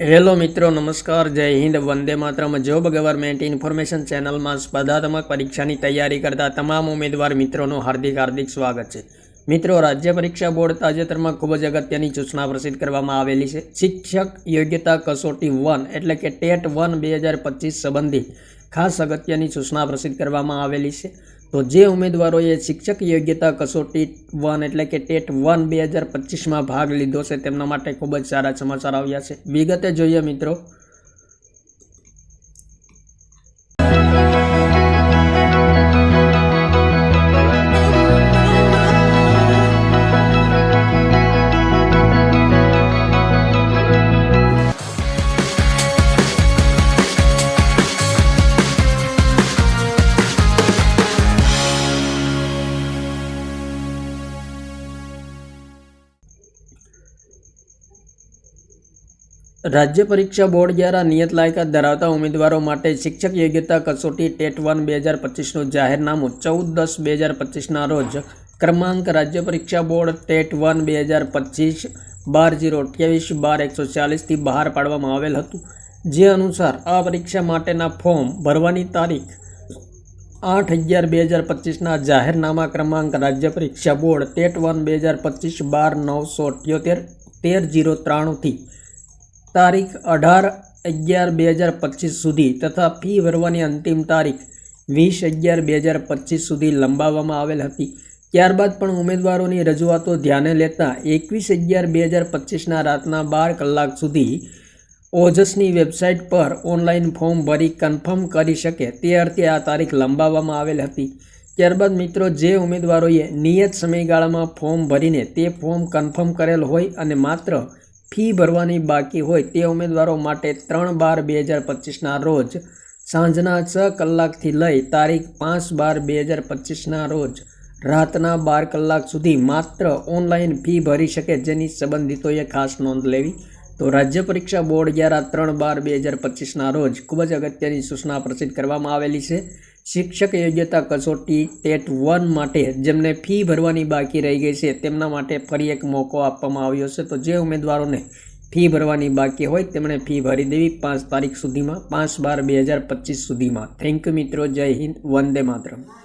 Hello મિત્રો, નમસ્કાર, Jai Hind, Vande Mataram. Job government information ચેનલમાં સ્પર્ધાત્મક પરીક્ષાની તૈયારી કરતા તમામ ઉમેદવાર મિત્રોનું હાર્દિક હાર્દિક સ્વાગત છે. મિત્રો, રાજ્ય પરીક્ષા બોર્ડ તાજેતરમાં ખૂબ જ અગત્યની સૂચના પ્રસિદ્ધ કરવામાં આવેલી છે. શિક્ષક યોગ્યતા કસોટી વન એટલે કે ટેટ વન બે હજાર પચીસ સંબંધી ખાસ અગત્યની સૂચના પ્રસિદ્ધ કરવામાં આવેલી છે. તો જે ઉમેદવારોએ શિક્ષક યોગ્યતા કસોટી વન એટલે કે ટેટ વન બે હજાર પચીસમાં ભાગ લીધો છે, તેમના માટે ખૂબ જ સારા સમાચાર આવ્યા છે. વિગતે જોઈએ મિત્રો રાજ્ય પરીક્ષા બોર્ડ દ્વારા નિયત લાયકાત ધરાવતા ઉમેદવારો માટે શિક્ષક યોગ્યતા કસોટી ટેટ વન બે હજાર પચીસનું જાહેરનામું ચૌદ દસ બે હજાર પચીસના રોજ ક્રમાંક રાજ્ય પરીક્ષા બોર્ડ ટેટ વન બે હજાર પચીસ બાર જીરો અઠ્યાવીસ બાર એકસો ચાલીસથી બહાર પાડવામાં આવેલ હતું. જે અનુસાર આ પરીક્ષા માટેના ફોર્મ ભરવાની તારીખ આઠ અગિયાર બે હજાર પચીસના જાહેરનામા ક્રમાંક રાજ્ય પરીક્ષા બોર્ડ ટેટ વન બે હજાર પચીસ બાર નવસો અઠ્યોતેર તેર જીરો ત્રાણુંથી તારીખ અઢાર અગિયાર બે હજાર પચીસ સુધી તથા ફી ભરવાની અંતિમ તારીખ વીસ અગિયાર બે હજાર પચીસ સુધી લંબાવવામાં આવેલ હતી. ત્યારબાદ પણ ઉમેદવારોની રજૂઆતો ધ્યાને લેતા એકવીસ અગિયાર બે હજાર પચીસના રાતના બાર કલાક સુધી ઓજસની વેબસાઇટ પર ઓનલાઈન ફોર્મ ભરી કન્ફર્મ કરી શકે તે અર્થે આ તારીખ લંબાવવામાં આવેલ હતી. ત્યારબાદ મિત્રો, જે ઉમેદવારોએ નિયત સમયગાળામાં ફોર્મ ભરીને તે ફોર્મ કન્ફર્મ કરેલ હોય અને માત્ર ફી ભરવાની બાકી હોય તે ઉમેદવારો માટે ત્રણ બાર બે હજાર પચીસના રોજ સાંજના છ કલાકથી લઈ તારીખ પાંચ બાર બે હજાર પચીસના રોજ રાતના બાર કલાક સુધી માત્ર ઓનલાઈન ફી ભરી શકે જેની સંબંધિતોએ ખાસ નોંધ લેવી. તો રાજ્ય પરીક્ષા બોર્ડ દ્વારા ત્રણ બાર બે હજાર પચીસના રોજ ખૂબ જ અગત્યની સૂચના પ્રસિદ્ધ કરવામાં આવેલી છે. શિક્ષક યોગ્યતા કસોટી ટેટ વન માટે જેમને ફી ભરવાની બાકી રહી ગઈ છે, તેમના માટે ફરી એક મોકો આપવામાં આવ્યો છે. તો જે ઉમેદવારોને ફી ભરવાની બાકી હોય, તેમણે ફી ભરી દેવી પાંચ તારીખ સુધીમાં, પાંચ બાર બે હજાર પચીસ સુધીમાં. થેન્ક યુ મિત્રો. જય હિન્દ. વંદે માતરમ.